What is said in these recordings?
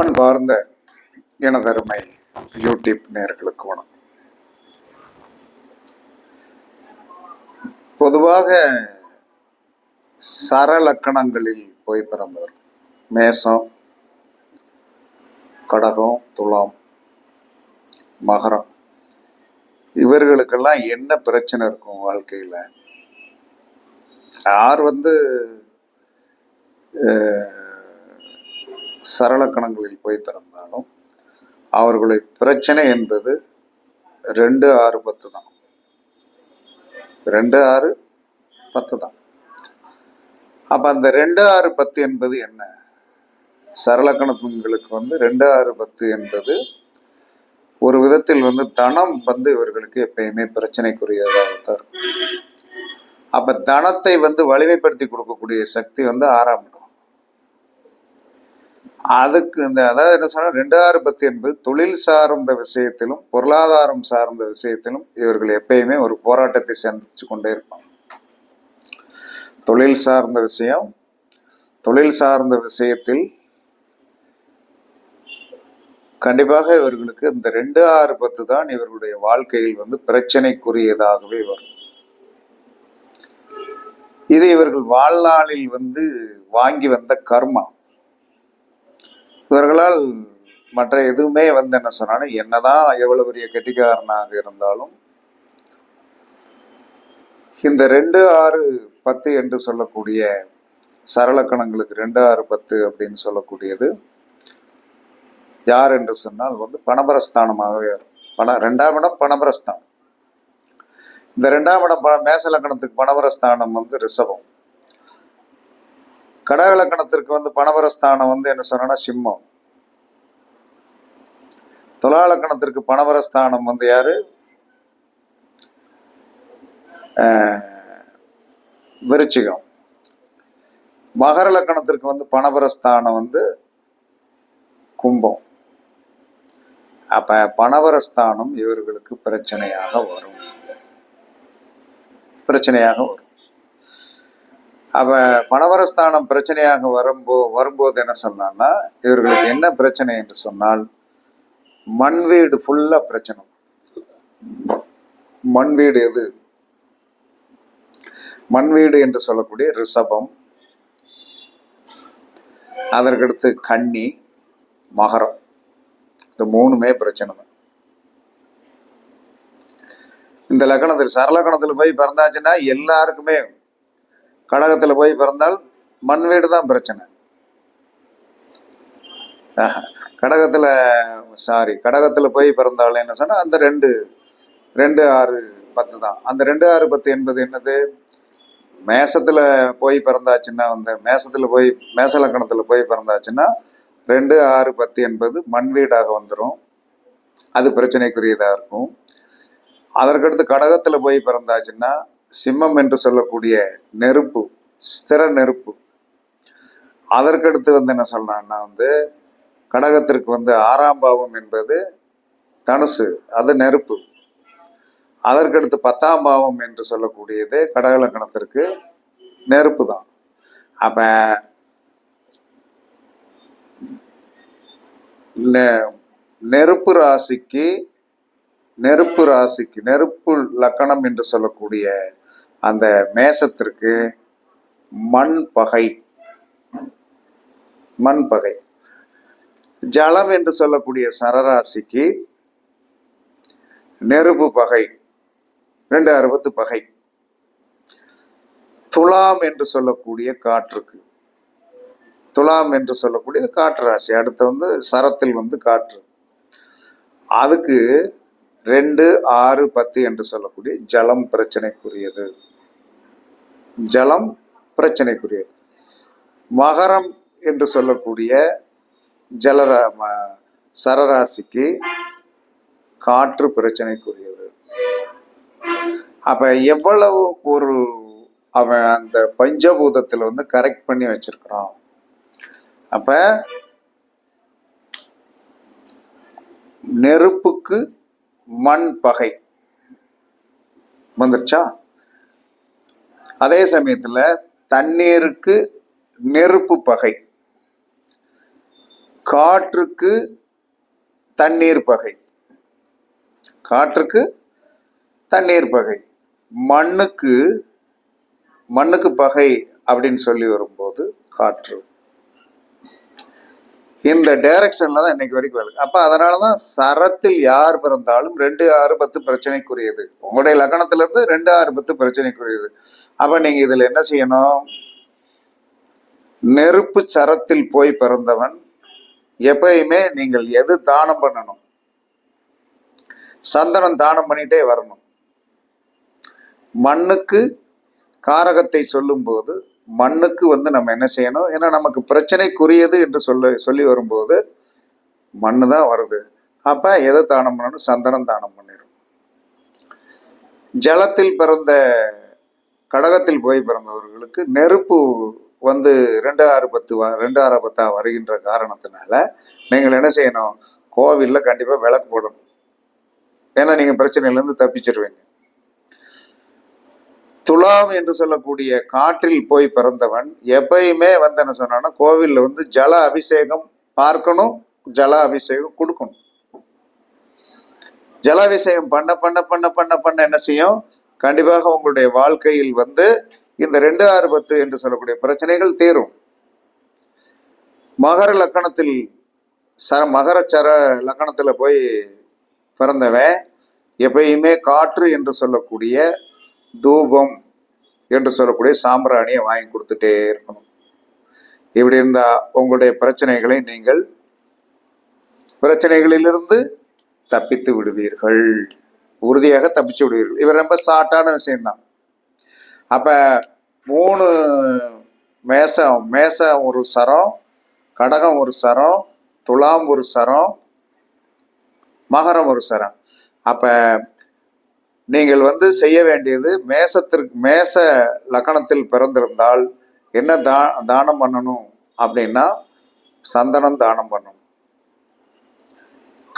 அன்பார்ந்த எனதருமை யூடியூப் நேர்களுக்கு வணக்கம். பொதுவாக சரலக்கணங்களில் போய் பிறந்தவர் மேசம் கடகம் துலாம் மகரம். இவர்களுக்கெல்லாம் என்ன பிரச்சனை இருக்கும் வாழ்க்கையில்? யார் வந்து சரள சரளக்கணங்களில் போய் பிறந்தாலும் அவர்களுடைய பிரச்சனை என்பது ரெண்டு ஆறு பத்து தான். ரெண்டு ஆறு பத்து தான். அப்ப அந்த ரெண்டு ஆறு பத்து என்பது என்ன? சரளக்கணங்களுக்கு வந்து ரெண்டு ஆறு பத்து என்பது ஒரு விதத்தில் வந்து தனம் வந்து இவர்களுக்கு எப்பயுமே பிரச்சனைக்குரியதாகத்தான் இருக்கும். அப்ப தனத்தை வந்து வலிமைப்படுத்தி கொடுக்கக்கூடிய சக்தி வந்து ஆறாம் இடம். அதுக்கு இந்த அதாவது என்ன சொன்னால் ரெண்டு ஆறு பத்து என்பது தொழில் சார்ந்த விஷயத்திலும் பொருளாதாரம் சார்ந்த விஷயத்திலும் இவர்கள் எப்பயுமே ஒரு போராட்டத்தை சந்திச்சு கொண்டே இருப்பாங்க. தொழில் சார்ந்த விஷயம் தொழில் சார்ந்த விஷயத்தில் கண்டிப்பாக இவர்களுக்கு இந்த ரெண்டு ஆறு பத்து தான் இவர்களுடைய வாழ்க்கையில் வந்து பிரச்சனைக்குரியதாகவே வரும். இது இவர்கள் வாழ்நாளில் வந்து வாங்கி வந்த கர்மா. இவர்களால் மற்ற எதுவுமே வந்து என்ன சொன்னாலும் என்னதான் எவ்வளவு பெரிய கெட்டிக்காரனாக இருந்தாலும் இந்த ரெண்டு ஆறு பத்து என்று சொல்லக்கூடிய சரளக்கணங்களுக்கு ரெண்டு ஆறு பத்து அப்படின்னு சொல்லக்கூடியது யார் என்று சொன்னால் வந்து பணபரஸ்தானமாகவே பண ரெண்டாம் இடம் பணபரஸ்தானம் இந்த ரெண்டாம் இடம் ப- பணபரஸ்தானம் வந்து ரிஷபம். கடகலக்கணத்திற்கு வந்து பணவரஸ்தானம் வந்து என்ன சொன்னா சிம்மம். துலா பணவரஸ்தானம் வந்து யாரு? ஆஹ், விருச்சிகம். மகர லக்கணத்திற்கு வந்து பணவரஸ்தானம் வந்து கும்பம். அப்ப பணவரஸ்தானம் இவர்களுக்கு பிரச்சனையாக வரும். பிரச்சனையாக வரும். அப்ப மணவரஸ்தானம் பிரச்சனையாக வரும்போ வரும்போது என்ன சொன்னான்னா இவர்களுக்கு என்ன பிரச்சனை என்று சொன்னால் மண் வீடு ஃபுல்லா பிரச்சனை. மண் வீடு எது? மண் வீடு என்று சொல்லக்கூடிய ரிஷபம் அதற்கடுத்து கன்னி மகரம். இந்த மூணுமே பிரச்சனை தான். இந்த லக்கணத்தில் சரலக்கணத்தில் போய் பிறந்தாச்சுன்னா எல்லாருக்குமே கடகத்தில் போய் பிறந்தால் மண் வீடு தான் பிரச்சனை. கடகத்தில் சாரி கடகத்தில் போய் பிறந்தாலும் என்ன சொன்னால் அந்த ரெண்டு ரெண்டு ஆறு பத்து தான். அந்த ரெண்டு ஆறு பத்து என்பது என்னது? மேசத்தில் போய் பிறந்தாச்சுன்னா வந்து மேசத்தில் போய் மேசலக்கணத்தில் போய் பிறந்தாச்சுன்னா ரெண்டு ஆறு பத்து என்பது மண் வீடாக வந்துடும் அது பிரச்சனைக்குரியதாக இருக்கும். அதற்கடுத்து கடகத்தில் போய் பிறந்தாச்சுன்னா சிம்மம் என்று சொல்லக்கூடிய நெருப்பு ஸ்திர நெருப்பு. அதற்கடுத்து வந்து என்ன சொல்றான்னா வந்து கடகத்திற்கு வந்து ஆறாம் பாவம் என்பது தனுசு அது நெருப்பு. அதற்கடுத்து பத்தாம் பாவம் என்று சொல்லக்கூடியது கடகலக்கணத்திற்கு நெருப்பு தான். அப்ப நெ- நெருப்பு ராசிக்கு நெருப்பு ராசிக்கு நெருப்பு லக்கணம் என்று சொல்லக்கூடிய அந்த மேசத்திற்கு மண் பகை. மண் பகை. ஜலம் என்று சொல்லக்கூடிய சரராசிக்கு நெருப்பு பகை. ரெண்டு அறுபத்து பகை. துலாம் என்று சொல்லக்கூடிய காற்றுக்கு. துலாம் என்று சொல்லக்கூடிய காற்று ராசி. அடுத்து வந்து சரத்தில் வந்து காற்று. அதுக்கு ரெண்டு ஆறு பத்து என்று சொல்லக்கூடிய ஜலம் பிரச்சனைக்குரியது. ஜலம் பிரச்சனைக்குரியது. மகரம் என்று சொல்லக்கூடிய ஜலரா ம- சரராசிக்கு காற்று பிரச்சனைக்குரியது. அப்ப எவ்வளவு ஒரு அவன் அந்த பஞ்சபூதத்தில் வந்து கரெக்ட் பண்ணி வச்சிருக்கிறான். அப்ப நெருப்புக்கு மண் பகை வந்துருச்சா? அதே சமயத்துல தண்ணீருக்கு நெருப்பு பகை. காற்றுக்கு தண்ணீர் பகை. காற்றுக்கு தண்ணீர் பகை. மண்ணுக்கு மண்ணுக்கு பகை அப்படின்னு சொல்லி வரும்போது காற்று. இந்த டைரக்ஷன்ல தான் இன்னைக்கு வரைக்கும் வேலை அப்ப அதனாலதான் சரத்தில் யார் பிறந்தாலும் ரெண்டு ஆறு பத்து பிரச்சனைக்குரியது. உங்களுடைய லக்கணத்துல இருந்து ரெண்டு ஆறு பத்து பிரச்சனைக்குரியது. அப்ப நீங்க இதுல என்ன செய்யணும்? நெருப்பு சரத்தில் போய் பிறந்தவன் எப்பயுமே நீங்கள் எது தானம் பண்ணணும்? சந்தனம் தானம் பண்ணிட்டே வரணும். மண்ணுக்கு காரகத்தை சொல்லும்போது மண்ணுக்கு வந்து நம்ம என்ன செய்யணும்? ஏன்னா நமக்கு பிரச்சனைக்குரியது என்று சொல்ல சொல்லி வரும்போது மண்ணு தான் வருது. அப்போ எதை தானம் பண்ணணும்? சந்தனம் தானம் பண்ணிடும் ஜலத்தில் பிறந்த கடகத்தில் போய் பிறந்தவர்களுக்கு நெருப்பு வந்து ரெண்டு ஆறு பத்து வ- ரெண்டு ஆறு பத்தா வருகின்ற காரணத்தினால நீங்கள் என்ன செய்யணும்? கோவிலில் கண்டிப்பாக விளக்கு போடணும். ஏன்னா நீங்கள் பிரச்சனையிலேருந்து தப்பிச்சிருவீங்க. துலாம் என்று சொல்லக்கூடிய காற்றில் போய் பிறந்தவன் எப்பயுமே வந்து என்ன சொன்னான்னா கோவில்ல வந்து ஜல அபிஷேகம் பார்க்கணும் ஜல அபிஷேகம் கொடுக்கணும். ஜல அபிஷேகம் பண்ண பண்ண பண்ண பண்ண பண்ண என்ன செய்யும்? கண்டிப்பாக உங்களுடைய வாழ்க்கையில் வந்து இந்த ரெண்டு ஆறு பத்து என்று சொல்லக்கூடிய பிரச்சனைகள் தீரும். மகர லக்கணத்தில் ச மகர சர லக்கணத்தில் போய் பிறந்தவன் எப்பயுமே காற்று என்று சொல்லக்கூடிய தூபம் என்று சொல்லக்கூடிய சாம்பிராணியை வாங்கி கொடுத்துட்டே இருக்கணும். இப்படி இருந்தா உங்களுடைய பிரச்சனைகளை நீங்கள் பிரச்சனைகளிலிருந்து தப்பித்து விடுவீர்கள். உறுதியாக தப்பிச்சு விடுவீர்கள். இவர் ரொம்ப ஷார்ட்டான விஷயம்தான். அப்ப மூணு மேசம் மேசம் ஒரு சரம் கடகம் ஒரு சரம் துலாம் ஒரு சரம் மகரம் ஒரு சரம். அப்போ நீங்கள் வந்து செய்ய வேண்டியது மேசத்திற்கு மேச லக்கணத்தில் பிறந்திருந்தால் என்ன தா தானம் பண்ணணும் அப்படின்னா சந்தனம் தானம் பண்ணணும்.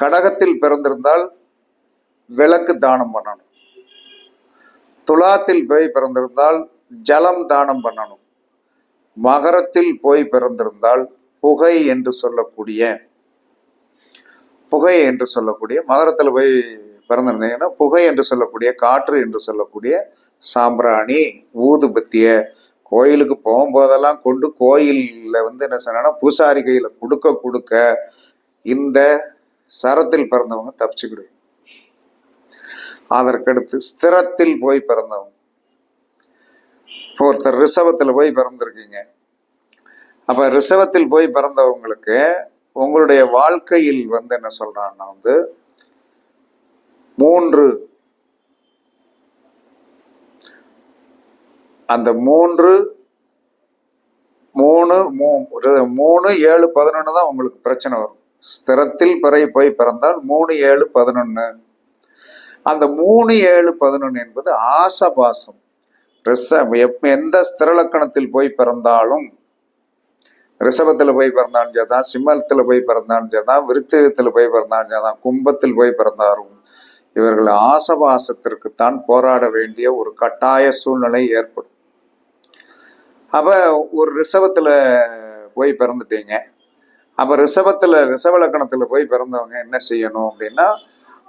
கடகத்தில் பிறந்திருந்தால் விளக்கு தானம் பண்ணணும். துலாத்தில் போய் பிறந்திருந்தால் ஜலம் தானம் பண்ணணும். மகரத்தில் போய் பிறந்திருந்தால் புகை என்று சொல்லக்கூடிய புகை என்று சொல்லக்கூடிய மகரத்தில் போய் பிறந்திருந்தீங்கன்னா புகை என்று சொல்லக்கூடிய காற்று என்று சொல்லக்கூடிய சாம்பிராணி ஊதுபத்திய கோயிலுக்கு போகும்போதெல்லாம் கொண்டு கோயிலில் வந்து என்ன சொன்னா பூசாரி கையில் கொடுக்க கொடுக்க இந்த சரத்தில் பிறந்தவங்க தப்பிச்சுக்கிடுவோம் அதற்கடுத்து ஸ்திரத்தில் போய் பிறந்தவங்க. இப்போ ஒருத்தர் ரிசவத்தில் போய் பிறந்திருக்கீங்க. அப்ப ரிசவத்தில் போய் பிறந்தவங்களுக்கு உங்களுடைய வாழ்க்கையில் வந்து என்ன சொல்கிறான்னா வந்து மூன்று. அந்த மூன்று மூணு மூ- மூணு ஏழு பதினொன்று தான் உங்களுக்கு பிரச்சனை வரும். ஸ்திரத்தில் பிறை போய் பிறந்தால் மூணு ஏழு பதினொன்று அந்த மூணு ஏழு பதினொன்று என்பது ஆசபாசம். ரிஷப எப்ப எந்த ஸ்திரலக்கணத்தில் போய் பிறந்தாலும் ரிஷபத்தில் போய் பிறந்தாலும் சரிதான் சிம்மத்தில் போய் பிறந்தாலும் சரிதான் விருத்திகத்துல போய் பிறந்தாலும் சரிதான் கும்பத்தில் போய் பிறந்தாலும் இவர்கள் ஆசபாசத்திற்குத்தான் போராட வேண்டிய ஒரு கட்டாய சூழ்நிலை ஏற்படும். அப்ப ஒரு ரிசவத்தில் போய் பிறந்துட்டீங்க. அப்ப ரிசவத்தில் ரிஷப போய் பிறந்தவங்க என்ன செய்யணும் அப்படின்னா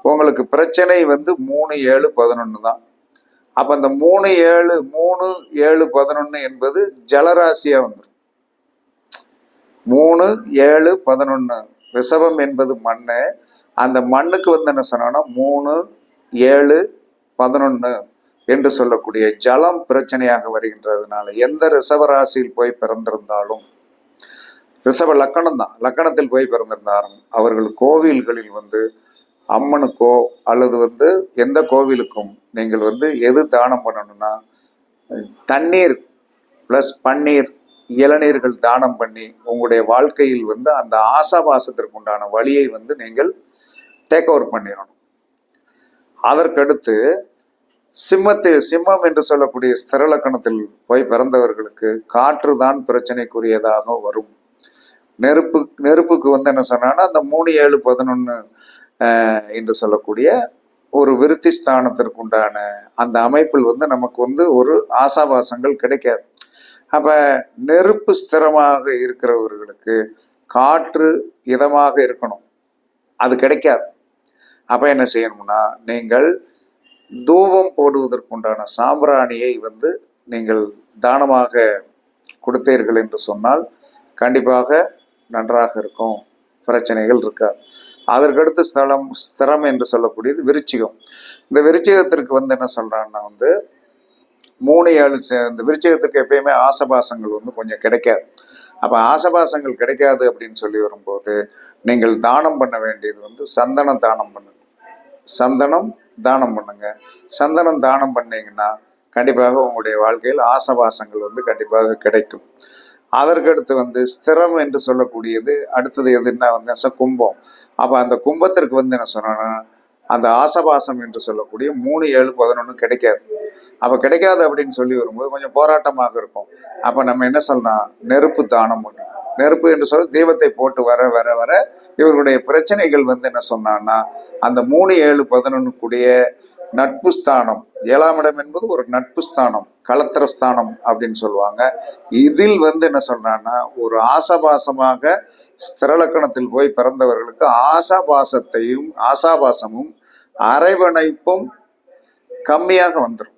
உங்களுக்கு பிரச்சனை வந்து மூணு ஏழு பதினொன்று தான். அப்ப அந்த மூணு ஏழு மூணு ஏழு பதினொன்று என்பது ஜலராசியா வந்துடும் மூணு ஏழு பதினொன்று ரிசவம் என்பது மண்ணு. அந்த மண்ணுக்கு வந்து என்ன சொன்னோன்னா மூணு ஏழு பதினொன்று என்று சொல்லக்கூடிய ஜலம் பிரச்சனையாக வருகின்றதுனால எந்த ரிசவராசியில் போய் பிறந்திருந்தாலும் ரிசவ லக்கணம் தான். லக்கணத்தில் போய் பிறந்திருந்தாலும் அவர்கள் கோவில்களில் வந்து அம்மனுக்கோ அல்லது வந்து எந்த கோவிலுக்கும் நீங்கள் வந்து எது தானம் பண்ணணும்னா தண்ணீர் ப்ளஸ் பன்னீர் இளநீர்கள் தானம் பண்ணி உங்களுடைய வாழ்க்கையில் வந்து அந்த ஆசாபாசத்திற்கு உண்டான வழியை வந்து நீங்கள் டேக் ஓவர் பண்ணிடணும். அதற்கடுத்து சிம்மத்தில் சிம்மம் என்று சொல்லக்கூடிய ஸ்திரலக்கணத்தில் போய் பிறந்தவர்களுக்கு காற்று தான் பிரச்சனைக்குரியதாக வரும். நெருப்பு நெருப்புக்கு வந்து என்ன சொன்னான்னா அந்த மூணு ஏழு பதினொன்று என்று சொல்லக்கூடிய ஒரு விருத்தி ஸ்தானத்திற்கு உண்டான அந்த அமைப்பில் வந்து நமக்கு வந்து ஒரு ஆசாபாசங்கள் கிடைக்காது. அப்போ நெருப்பு ஸ்திரமாக இருக்கிறவர்களுக்கு காற்று இதமாக இருக்கணும். அது கிடைக்காது. அப்போ என்ன செய்யணும்னா நீங்கள் தூபம் போடுவதற்குண்டான சாம்பிராணியை வந்து நீங்கள் தானமாக கொடுத்தீர்கள் என்று சொன்னால் கண்டிப்பாக நன்றாக இருக்கும். பிரச்சனைகள் இருக்காது. அதற்கடுத்து ஸ்தலம் ஸ்திரம் என்று சொல்லக்கூடியது விருச்சிகம். இந்த விருச்சிகத்திற்கு வந்து என்ன சொல்கிறான்னா வந்து மூணு ஏழு இந்த விருச்சிகத்துக்கு எப்பயுமே ஆசபாசங்கள் வந்து கொஞ்சம் கிடைக்காது. அப்போ ஆசபாசங்கள் கிடைக்காது அப்படின்னு சொல்லி வரும்போது நீங்கள் தானம் பண்ண வேண்டியது வந்து சந்தன தானம் பண்ணுங்க சந்தனம் தானம் பண்ணுங்க. சந்தனம் தானம் பண்ணீங்கன்னா கண்டிப்பாக உங்களுடைய வாழ்க்கையில் ஆசபாசங்கள் வந்து கண்டிப்பாக கிடைக்கும். அதற்கடுத்து வந்து ஸ்திரம் என்று சொல்லக்கூடியது அடுத்தது எதுன்னா வந்து கும்பம். அப்போ அந்த கும்பத்திற்கு வந்து என்ன சொன்னோன்னா அந்த ஆசபாசம் என்று சொல்லக்கூடிய மூணு ஏழு பதினொன்று கிடைக்காது. அப்போ கிடைக்காது அப்படின்னு சொல்லி வரும்போது கொஞ்சம் போராட்டமாக இருக்கும். அப்போ நம்ம என்ன சொல்லலாம்? நெருப்பு தானம் பண்ணணும். நெருப்பு என்று சொல்ல தெய்வத்தை போட்டு வர வர வர இவர்களுடைய பிரச்சனைகள் வந்து என்ன சொன்னான்னா அந்த மூணு ஏழு பதினொன்று கூடிய நட்பு ஸ்தானம் ஏழாம் இடம் என்பது ஒரு நட்பு ஸ்தானம் களத்திர ஸ்தானம் அப்படின்னு சொல்லுவாங்க. இதில் வந்து என்ன சொல்றான்னா ஒரு ஆசாபாசமாக ஸ்திரலக்கணத்தில் போய் பிறந்தவர்களுக்கு ஆசாபாசத்தையும் ஆசாபாசமும் அரைவணைப்பும் கம்மியாக வந்துடும்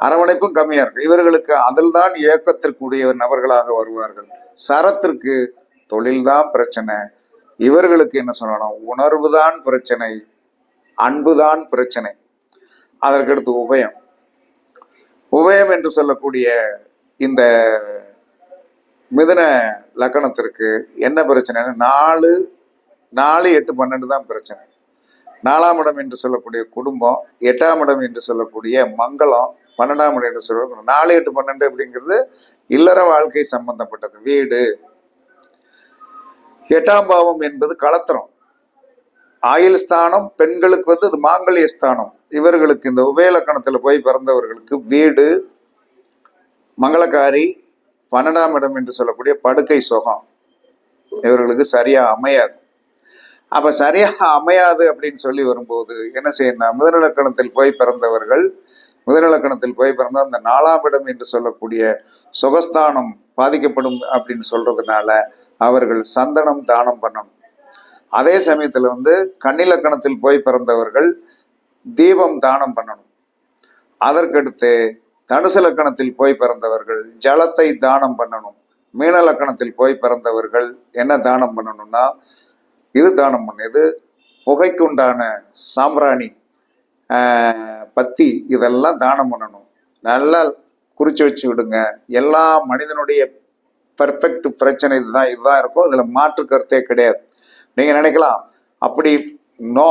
அரவணைப்பும் கம்மியா இருக்கும் இவர்களுக்கு அதில்தான் இயக்கத்திற்குரிய நபர்களாக வருவார்கள். சரத்திற்கு தொழில்தான் பிரச்சனை. இவர்களுக்கு என்ன சொல்லணும்? உணர்வுதான் பிரச்சனை. அன்புதான் பிரச்சனை. அதற்கடுத்து உபயம். உபயம் என்று சொல்லக்கூடிய இந்த மிதுன லக்கணத்திற்கு என்ன பிரச்சனைன்னு நாலு நாலு எட்டு பன்னெண்டு தான் பிரச்சனை. நாலாம் இடம் என்று சொல்லக்கூடிய குடும்பம் எட்டாம் இடம் என்று சொல்லக்கூடிய மங்களம் பன்னெண்டாம் இடம் என்று சொல்லுவாங்க நாலு எட்டு பன்னெண்டு அப்படிங்கிறது இல்லற வாழ்க்கை சம்பந்தப்பட்டது. வீடு. எட்டாம் பாவம் என்பது களத்திரம் ஆயுள் ஸ்தானம் பெண்களுக்கு வந்து அது மாங்கல்ய ஸ்தானம். இவர்களுக்கு இந்த உபயலக்கணத்துல போய் பிறந்தவர்களுக்கு வீடு மங்களக்காரி பன்னெண்டாம் இடம் என்று சொல்லக்கூடிய படுக்கை சுகம். இவர்களுக்கு சரியா அமையாது. அப்ப சரியா அமையாது அப்படின்னு சொல்லி வரும்போது என்ன செய்யணும் முதலிலக்கணத்தில் போய் பிறந்தவர்கள் முதலிலக்கணத்தில் போய் பிறந்த அந்த நாலாம் இடம் என்று சொல்லக்கூடிய சுகஸ்தானம் பாதிக்கப்படும் அப்படின்னு சொல்றதுனால அவர்கள் சந்தனம் தானம் பண்ணணும். அதே சமயத்துல வந்து கண்ணிலக்கணத்தில் போய் பிறந்தவர்கள் தீபம் தானம் பண்ணணும். அதற்கடுத்து தனுசு லக்கணத்தில் போய் பிறந்தவர்கள் ஜலத்தை தானம் பண்ணணும். மீன லக்கணத்தில் போய் பிறந்தவர்கள் என்ன தானம் பண்ணணும்னா இது தானம் பண்ணியது புகைக்குண்டான சாம்பிராணி. பத்தி இதெல்லாம் தானம் பண்ணணும். நல்லா குறிச்சு வச்சு விடுங்க. எல்லா மனிதனுடைய பெர்ஃபெக்ட் பிரச்சனை இதுதான் இதுதான் இருக்கும். இதில் மாற்று கருத்தே கிடையாது. நீங்க நினைக்கலாம் அப்படி நோ.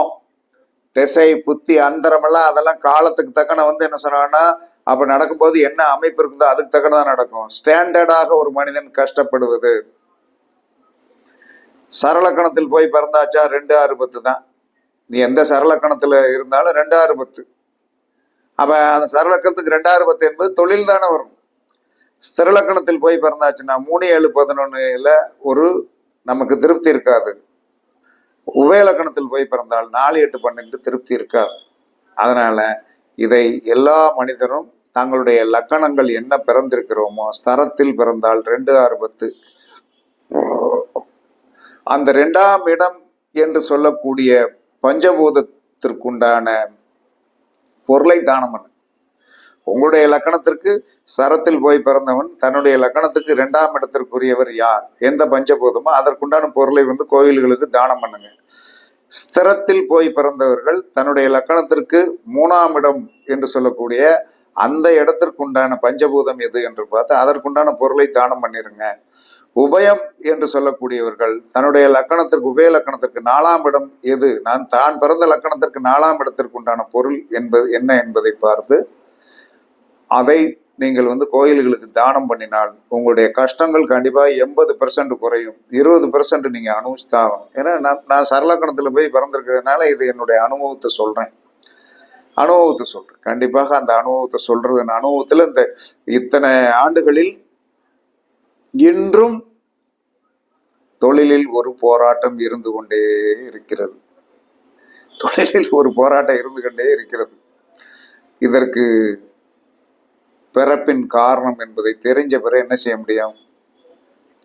திசை புத்தி அந்தரமெல்லாம் அதெல்லாம் காலத்துக்கு தக்கன வந்து என்ன சொன்னாங்கன்னா அப்ப நடக்கும்போது என்ன அமைப்பு இருக்குதோ அதுக்கு தக்கனதான் நடக்கும். ஸ்டாண்டர்டாக ஒரு மனிதன் கஷ்டப்படுவது. சரளக்கணத்தில் போய் பிறந்தாச்சா? ரெண்டு ஆறு பத்து தான். நீ எந்த சரலக்கணத்தில் இருந்தாலும் ரெண்டாயிரம் பத்து. அப்போ அந்த சரலக்கணத்துக்கு ரெண்டாறு பத்து என்பது தொழில் தானே வரும். ஸ்திரலக்கணத்தில் போய் பிறந்தாச்சுன்னா மூணு ஏழு பதினொன்னுல ஒரு நமக்கு திருப்தி இருக்காது. உபயலக்கணத்தில் போய் பிறந்தால் நாலு எட்டு பன்னெண்டு திருப்தி இருக்காது. அதனால இதை எல்லா மனிதரும் தங்களுடைய லக்கணங்கள் என்ன பிறந்திருக்கிறோமோ ஸ்தரத்தில் பிறந்தால் ரெண்டு ஆறு பத்து. அந்த ரெண்டாம் இடம் என்று சொல்லக்கூடிய பஞ்சபூதத்திற்குண்டான பொருளை தானம் பண்ணு. உங்களுடைய லக்கணத்திற்கு சரத்தில் போய் பிறந்தவன் தன்னுடைய லக்கணத்துக்கு இரண்டாம் இடத்திற்குரியவர் யார்? எந்த பஞ்சபூதமோ அதற்குண்டான பொருளை வந்து கோயில்களுக்கு தானம் பண்ணுங்க. ஸ்திரத்தில் போய் பிறந்தவர்கள் தன்னுடைய லக்கணத்திற்கு மூணாம் இடம் என்று சொல்லக்கூடிய அந்த இடத்திற்குண்டான பஞ்சபூதம் எது என்று பார்த்து அதற்குண்டான பொருளை தானம் பண்ணிருங்க. உபயம் என்று சொல்லக்கூடியவர்கள் தன்னுடைய லக்கணத்திற்கு உபய லக்கணத்திற்கு நாலாம் இடம் எது? நான் தான் பிறந்த லக்கணத்திற்கு நாலாம் இடத்திற்கு உண்டான பொருள் என்பது என்ன என்பதை பார்த்து அதை நீங்கள் வந்து கோயில்களுக்கு தானம் பண்ணினால் உங்களுடைய கஷ்டங்கள் கண்டிப்பாக எண்பது பெர்சன்ட் குறையும். இருபது பெர்சன்ட் நீங்க அனுபவிச்சுதாகணும் ஏன்னா நான் நான் சரலக்கணத்தில் போய் பிறந்திருக்கிறதுனால இது என்னுடைய அனுபவத்தை சொல்றேன். அனுபவத்தை சொல்றேன். கண்டிப்பாக அந்த அனுபவத்தை சொல்றது அனுபவத்தில் இந்த இத்தனை ஆண்டுகளில் இன்றும் தொழிலில் ஒரு போராட்டம் இருந்து கொண்டே இருக்கிறது. தொழிலில் ஒரு போராட்டம் இருந்து கொண்டே இருக்கிறது. இதற்கு பிறப்பின் காரணம் என்பதை தெரிஞ்ச பிறகு என்ன செய்ய முடியும்?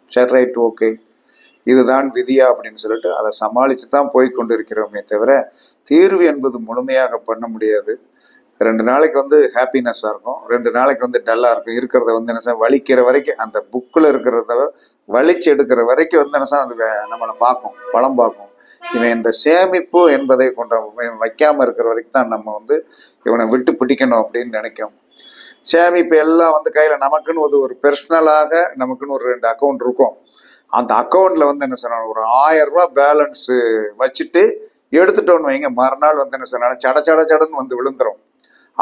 சரி ரைட் ஓகே இதுதான் விதியா அப்படின்னு சொல்லிட்டு அதை சமாளித்து தான் போய் கொண்டு இருக்கிறோமே தவிர தீர்வு என்பது முழுமையாக பண்ண முடியாது. ரெண்டு நாளைக்கு வந்து ஹாப்பினஸ்ஸாக இருக்கும். ரெண்டு நாளைக்கு வந்து டல்லாக இருக்கும். இருக்கிறத வந்து என்ன சார் வலிக்கிற வரைக்கும் அந்த புக்கில் இருக்கிறத வலிச்சு எடுக்கிற வரைக்கும் வந்து என்ன சார் அது வே- நம்மளை பார்க்கும். பலம் பார்க்கும். இவன் இந்த சேமிப்பு என்பதை கொண்ட வைக்காமல் இருக்கிற வரைக்கும் தான் நம்ம வந்து இவனை விட்டு பிடிக்கணும் அப்படின்னு நினைக்கும். சேமிப்பு எல்லாம் வந்து கையில் நமக்குன்னு ஒரு ஒரு பர்சனலாக நமக்குன்னு ஒரு ரெண்டு அக்கௌண்ட் இருக்கும். அந்த அக்கௌண்ட்ல வந்து என்ன சொன்னாலும் ஒரு ஆயிரம் ரூபா பேலன்ஸு வச்சுட்டு எடுத்துட்டோன்னு வைங்க. மறுநாள் வந்து என்ன சொன்னாலும் சட சட சடன்னு வந்து விழுந்துரும்.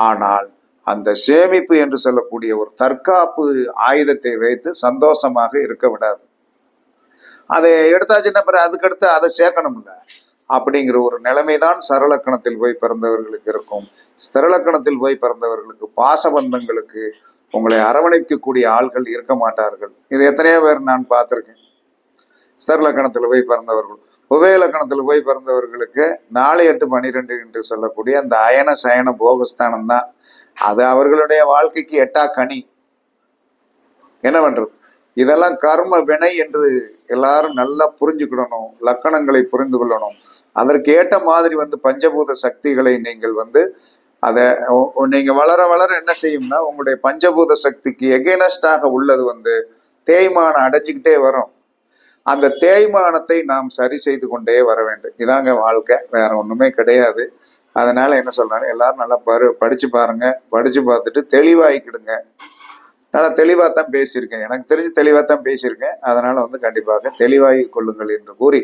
ஆனால் அந்த சேமிப்பு என்று சொல்லக்கூடிய ஒரு தற்காப்பு ஆயுதத்தை வைத்து சந்தோஷமாக இருக்க விடாது. அதை எடுத்தாச்சுன்னா பிறகு அதுக்கடுத்து அதை சேர்க்கணும்ல. அப்படிங்கிற ஒரு நிலைமைதான் சரளக்கணத்தில் போய் பிறந்தவர்களுக்கு இருக்கும். ஸ்திரலக்கணத்தில் போய் பிறந்தவர்களுக்கு பாசபந்தங்களுக்கு உங்களை அரவணைக்கக்கூடிய ஆள்கள் இருக்க மாட்டார்கள். இது எத்தனையோ பேர் நான் பார்த்துருக்கேன். ஸ்திரலக்கணத்தில் போய் பிறந்தவர்கள். உபயலக்கணத்தில் போய் பிறந்தவர்களுக்கு நாலு எட்டு பனிரெண்டு என்று சொல்லக்கூடிய அந்த அயன சயன போகஸ்தானம் தான். அது அவர்களுடைய வாழ்க்கைக்கு எட்டா கனி. என்ன பண்றது? இதெல்லாம் கர்ம வினை என்று எல்லாரும் நல்லா புரிஞ்சுக்கிடணும் லக்கணங்களை புரிந்து கொள்ளணும். அதற்கு ஏற்ற மாதிரி வந்து பஞ்சபூத சக்திகளை நீங்கள் வந்து அதை நீங்க வளர வளர என்ன செய்யும்னா உங்களுடைய பஞ்சபூத சக்திக்கு எகெனஸ்டாக உள்ளது வந்து தேய்மானம் அடைஞ்சுக்கிட்டே வரும். அந்த தேய்மானத்தை நாம் சரி செய்து கொண்டே வர வேண்டும். இதாங்க வாழ்க்கை. வேற ஒண்ணுமே கிடையாது. அதனால என்ன சொல்றாங்க? எல்லாரும் நல்லா பரு படிச்சு பாருங்க. படிச்சு பார்த்துட்டு தெளிவாகிக்கிடுங்க நல்லா தெளிவாக தான் பேசியிருக்கேன். எனக்கு தெரிஞ்சு தெளிவாக தான் பேசியிருக்கேன். அதனால வந்து கண்டிப்பாக தெளிவாகி கொள்ளுங்கள் என்று கூறி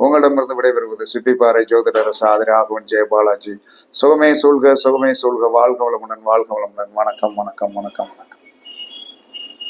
உங்களிடமிருந்து விடைபெறுவது சிப்பிப்பாறை ஜோதிடர் சாதி ஆகவன் ஜெயபாலாஜி சுகமே சூழ்க சுகமே சூழ்க. வாழ்க வளமுடன் வாழ்க வளமுடன். வணக்கம் வணக்கம் வணக்கம் வணக்கம்.